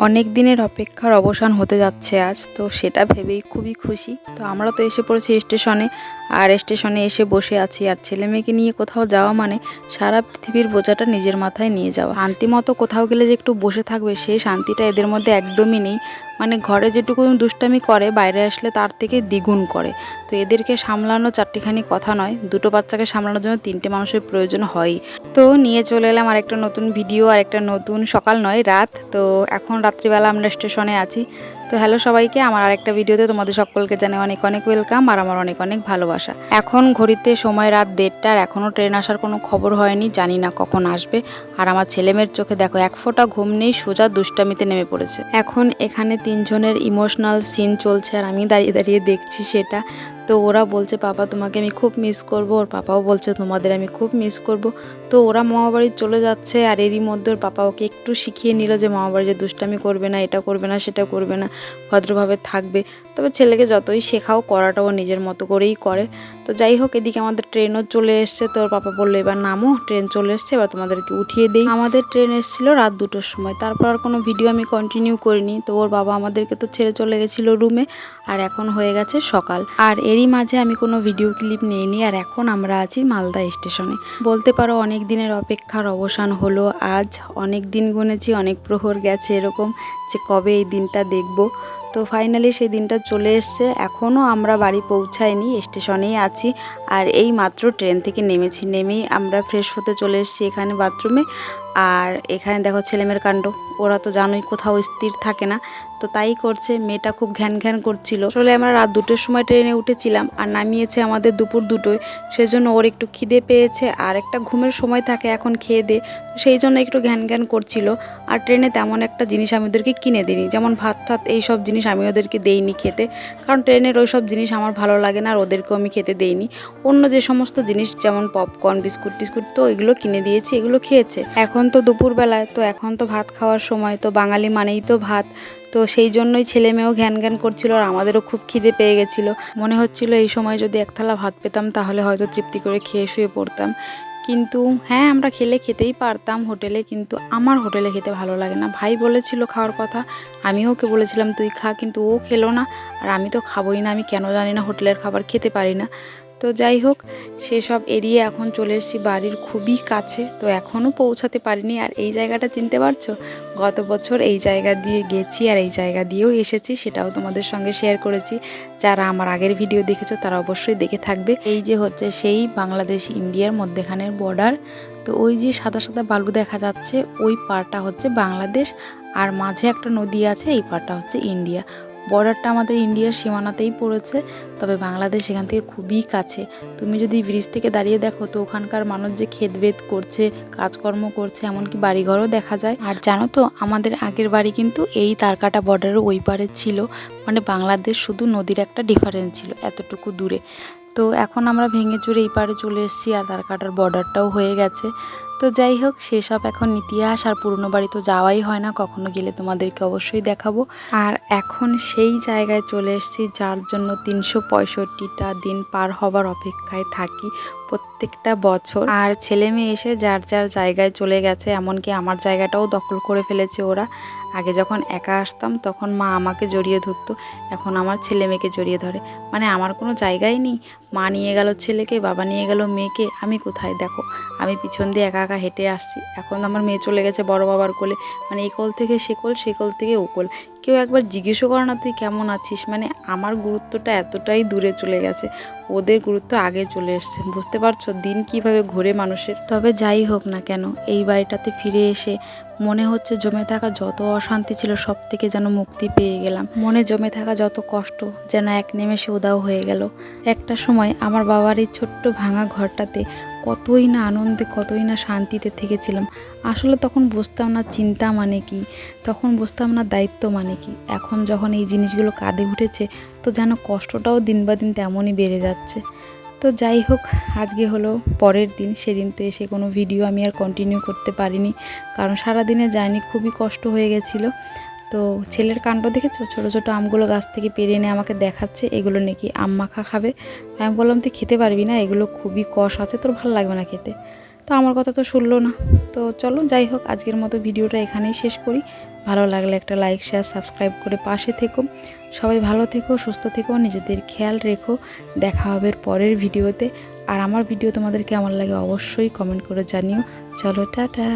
অনেক দিনের অপেক্ষার অবসান হতে যাচ্ছে আজ, তো সেটা ভেবেই খুবই খুশি। তো আমরা তো এসে পড়েছি স্টেশনে। আর স্টেশনে এসে বসে আছি। আর ছেলে মেয়েকে নিয়ে কোথাও যাওয়া মানে সারা পৃথিবীর বোঝাটা নিজের মাথায় নিয়ে যাওয়া। শান্তি মতো কোথাও গেলে যে একটু বসে থাকবে সেই শান্তিটা এদের মধ্যে একদমই নেই। মানে ঘরে যেটুকু দুষ্টামি করে, বাইরে আসলে তার থেকে দ্বিগুণ করে। তো এদেরকে সামলানো চারটিখানি কথা নয়। দুটো বাচ্চাকে সামলানোর জন্য তিনটে মানুষের প্রয়োজন হয় তো নিয়ে চলে এলাম আর একটা নতুন ভিডিও আর একটা নতুন সকাল নয়, রাত। তো এখন রাত্রিবেলা আমরা স্টেশনে আছি। তো হ্যালো সবাইকে, আমার আরেকটা ভিডিওতে তোমাদের সকলকে জানাই অনেক অনেক ওয়েলকাম আর আমার অনেক অনেক ভালোবাসা। এখন ঘড়িতে সময় রাত দেড়টার, এখনও ট্রেন আসার কোনো খবর হয়নি, জানি না কখন আসবে। আর আমার ছেলেমেয়ের চোখে দেখো, এক ফোঁটা ঘুম নেই, সোজা দুষ্টামিতে নেমে পড়েছে। এখন এখানে তিনজনের ইমোশনাল সিন চলছে আর আমি দাঁড়িয়ে দাঁড়িয়ে দেখছি সেটা। তো ওরা বলছে, পাপা, তোমাকে আমি খুব মিস করব। ওর পাপাও বলছে, তোমাদের আমি খুব মিস করব। তো ওরা মামাবাড়ি চলে যাচ্ছে আর এরই মধ্যে ওর পাপা ওকে একটু শিখিয়ে নিল যে মামাবাড়ি যে দুষ্টামি করবে না, এটা করবে না, সেটা করবে না, ভদ্রভাবে থাকবে। তবে ছেলেকে যতই শেখাও, করাটা ও নিজের মতো করেই করে। তো যাই হোক, এদিকে আমাদের ট্রেনও চলে এসছে। তো ওর পাপা বলল, এবার নামো, ট্রেন চলে এসছে, এবার তোমাদেরকে উঠিয়ে দিই। আমাদের ট্রেন এসেছিল রাত দুটোর সময়। তারপর আর কোনো ভিডিও আমি কন্টিনিউ করিনি। তো ওর বাবা আমাদেরকে তো ছেড়ে চলে গেছিল রুমে আর এখন হয়ে গেছে সকাল। আর এরই মাঝে আমি কোনো ভিডিও ক্লিপ নিইনি আর এখন আমরা আছি মালদা স্টেশনে বলতে পারো অনেক দিনের অপেক্ষার অবসান হলো, আজ অনেক দিন গুনেছি, অনেক প্রহর গেছে এরকম যে কবে এই দিনটা দেখব। তো ফাইনালি সেই দিনটা চলে এসছে এখনও আমরা বাড়ি পৌঁছাইনি স্টেশনেই আছি আর এই মাত্র ট্রেন থেকে নেমেছি। নেমেই আমরা ফ্রেশ হতে চলে এসেছি এখানে বাথরুমে আর এখানে দেখো ছেলেমেয়ের কাণ্ড, ওরা তো জানোই কোথাও স্থির থাকে না। তো তাই করছে, মেয়েটা খুব ঘ্যান ঘ্যান করছিল। আসলে আমরা রাত দুটোর সময় ট্রেনে উঠেছিলাম আর নামিয়েছে আমাদের দুপুর দুটোয়। সেজন্য ওর একটু খিদে পেয়েছে আর একটা ঘুমের সময় থাকে এখন খেয়ে দে, সেই জন্য একটু ঘ্যান ঘ্যান করছিল। আর ট্রেনে তেমন একটা জিনিস আমি ওদেরকে কিনে দিইনি, যেমন ভাত টাত এইসব জিনিস আমি ওদেরকে দেইনি খেতে। কারণ ট্রেনের ওই সব জিনিস আমার ভালো লাগে না আর ওদেরকেও আমি খেতে দেইনি। অন্য যে সমস্ত জিনিস যেমন পপকর্ন বিস্কুট টিস্কুট তো এগুলো কিনে দিয়েছি, এগুলো খেয়েছে। এখন তো দুপুরবেলায়, তো এখন তো ভাত খাওয়ার সময়, তো বাঙালি মানেই তো ভাত। তো সেই জন্যই ছেলে মেয়েও ঘ্যান ঘ্যান করছিল আর আমাদেরও খুব খিদে পেয়ে গেছিল। মনে হচ্ছিল এই সময় যদি এক থালা ভাত পেতাম তাহলে হয়তো তৃপ্তি করে খেয়ে শুয়ে পড়তাম। কিন্তু হ্যাঁ আমরা খেলে খেতেই পারতাম হোটেলে, কিন্তু আমার হোটেলে খেতে ভালো লাগে না। ভাই বলেছিল খাওয়ার কথা আমিও ওকে বলেছিলাম, তুই খা, কিন্তু ও খেলো না। আর আমি তো খাবোই না, আমি কেন জানি না হোটেলের খাবার খেতে পারি না। তো যাই হোক, সেসব এড়িয়ে এখন চলে এসেছি বাড়ির খুবই কাছে। তো এখনও পৌঁছাতে পারিনি। আর এই জায়গাটা চিনতে পারছ? গত বছর এই জায়গা দিয়ে গেছি আর এই জায়গা দিয়েও এসেছি, সেটাও তোমাদের সঙ্গে শেয়ার করেছি। যারা আমার আগের ভিডিও দেখেছ, তারা অবশ্যই দেখে থাকবে। এই যে হচ্ছে সেই বাংলাদেশ ইন্ডিয়ার মধ্যেখানের বর্ডার তো ওই যে সাদা সাদা বালু দেখা যাচ্ছে, ওই পারটা হচ্ছে বাংলাদেশ। আর মাঝে একটা নদী আছে, এই পারটা হচ্ছে ইন্ডিয়া। বর্ডারটা আমাদের ইন্ডিয়ার সীমানাতেই পড়েছে, তবে বাংলাদেশ এখান থেকে খুবই কাছে। তুমি যদি ব্রিজ থেকে দাঁড়িয়ে দেখো, তো ওখানকার মানুষ যে ক্ষেতবেদ করছে, কাজকর্ম করছে, এমনকি বাড়িঘরও দেখা যায়। আর জানো তো, আমাদের আগের বাড়ি কিন্তু এই তারকাটা বর্ডারের ওই পারে ছিল। মানে বাংলাদেশ শুধু নদীর একটা ডিফারেন্স ছিল, এতটুকু দূরে। তো এখন আমরা ভেঙে চুরে এই পারে চলে এসেছি, আর তারকাটার বর্ডারটাও হয়ে গেছে। তো যাই হোক, সেসব এখন ইতিহাস আর পুরনো বাড়ি তো যাওয়াই হয় না, কখনো গেলে তোমাদেরকে অবশ্যই দেখাবো। আর এখন সেই জায়গায় চলে এসেছি যার জন্য তিনশো পঁয়ষট্টিটা দিন পার হবার অপেক্ষায় থাকি প্রত্যেকটা বছর। আর ছেলে মেয়ে এসে যার যার জায়গায় চলে গেছে, এমনকি আমার জায়গাটাও দখল করে ফেলেছে ওরা। আগে যখন একা আসতাম, তখন মা আমাকে জড়িয়ে ধরতো, এখন আমার ছেলে মেয়েকে জড়িয়ে ধরে। মানে আমার কোনো জায়গাই নেই। মা নিয়ে গেল ছেলেকে, বাবা নিয়ে গেল মেয়েকে, আমি কোথায়? দেখো, আমি পিছন দিয়ে একা একা হেঁটে আসছি। এখন আমার মেয়ে চলে গেছে বড় বাবার কোলে। মানে এই কোল থেকে সে কোল সে কোল থেকে ও কোল। কেউ একবার জিজ্ঞেসও করে না তুই কেমন আছিস? মানে আমার গুরুত্বটা এতটাই দূরে চলে গেছে। ওদের গুরুত্ব আগে চলে এসছে। বুঝতে পারছ? দিন কীভাবে ঘোরে মানুষের। তবে যাই হোক না কেন, এই বাড়িটাতে ফিরে এসে মনে হচ্ছে জমে থাকা যত অশান্তি ছিল সব থেকে যেন মুক্তি পেয়ে গেলাম। মনে জমে থাকা যত কষ্ট যেন এক নেমেষে উদাও হয়ে গেল। একটা সময় আমার বাবার এই ছোট্ট ভাঙা ঘরটাতে কতই না আনন্দে, কতই না শান্তিতে থেকেছিলাম। আসলে তখন বুঝতাম না চিন্তা মানে কি, তখন বুঝতাম না দায়িত্ব মানে কি? এখন যখন এই জিনিসগুলো কাঁধে উঠেছে, তো যেন কষ্টটাও দিন বা দিন তেমনই বেড়ে যাচ্ছে। তো যাই হোক, আজকে হলো পরের দিন, সেদিন তো এসে কোনো ভিডিও আমি আর কন্টিনিউ করতে পারিনি। কারণ সারাদিনে জার্নি খুবই কষ্ট হয়ে গেছিল। তো ছেলের কাণ্ড দেখেছ? ছোটো ছোটো আমগুলো গাছ থেকে পেরে এনে আমাকে দেখাচ্ছে, এগুলো নাকি আম মাখা খাবে। আমি বললাম, তুই খেতে পারবি না? এগুলো খুবই কষ আছে, তোর ভালো লাগবে না খেতে। তো আমার কথা তো শুনলো না। তো চলো, যাই হোক, আজকের মতো ভিডিওটা এখানেই শেষ করি। ভালো লাগলে একটা লাইক শেয়ার সাবস্ক্রাইব করে পাশে থেকো। সবাই ভালো থেকো, সুস্থ থেকো, নিজেদের খেয়াল রেখো। দেখা হবে পরের ভিডিওতে আর আমার ভিডিও তোমাদের কেমন লাগে অবশ্যই কমেন্ট করে জানিও। চলো, টাটা।